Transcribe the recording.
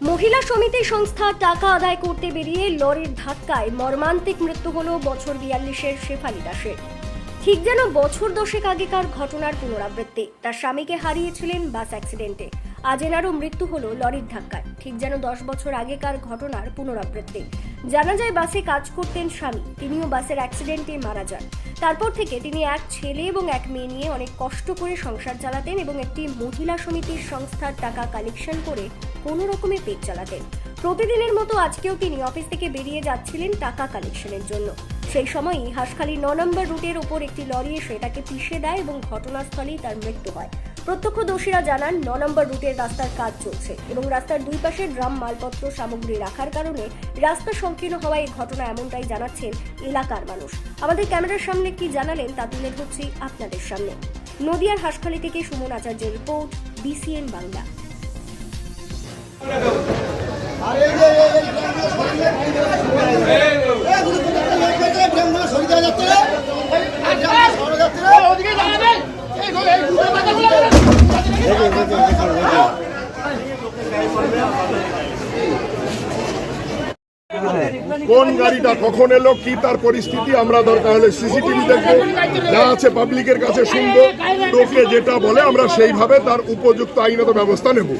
মহিলা সমিতি সংস্থা টাকা আদায় করতে বেরিয়ে লরির ধাক্কায় মর্মান্তিক মৃত্যু হল বছর বিয়াল্লিশের শেফালি দাসের। ঠিক যেন বছর দশেক আগেকার ঘটনার পুনরাবৃত্তি। তার স্বামীকে হারিয়েছিলেন বাস অ্যাক্সিডেন্টে। আজ এনারও মৃত্যু হলো লরির ধাক্কায়। ঠিক যেন দশ বছর আগেকার ঘটনার পুনরাবৃত্তি। জানা যায় বাসে কাজ করতেন স্বামী। তিনিও বাসের অ্যাক্সিডেন্টে মারা যান। তারপর থেকে তিনি এক ছেলে এবং এক মেয়ে নিয়ে অনেক কষ্ট করে সংসার চালাতেন এবং একটি মহিলা সমিতির সংস্থার টাকা কালেকশন করে কোনো রকমে পেট চালাতেন। প্রতিদিনের মতো আজকেও তিনি অফিস থেকে বেরিয়ে যাচ্ছিলেন টাকা কালেকশনের জন্য। সেই সময়ই হাসখালি ন নম্বর রুটের ওপর একটি লরি এসে তাকে পিষে দেয় এবং ঘটনাস্থলেই তার মৃত্যু হয়। প্রত্যক্ষদর্শীরা জানান, ন নম্বর রুটের রাস্তার কাজ চলছে এবং রাস্তার দুই পাশে ড্রাম মালপত্র সামগ্রী রাখার কারণে রাস্তা সংকীর্ণ হওয়ায় এই ঘটনা এমনটাই জানাচ্ছেন এলাকার মানুষ। আমাদের ক্যামেরার সামনে কি জানালেন তা তুলে ধরছি আপনাদের সামনে। নদিয়ার হাসখালি থেকে সুমন আচার্যের রিপোর্ট, বিসিএন বাংলা। কোন গাড়িটা কখন এলো, কি তার পরিস্থিতি, আমরা দরকার হলে সিসিটিভি দেখব। যা আছে পাবলিকের কাছে শুনব। তোকে যেটা বলে, আমরা সেইভাবে তার উপযুক্ত আইনত ব্যবস্থা নেব।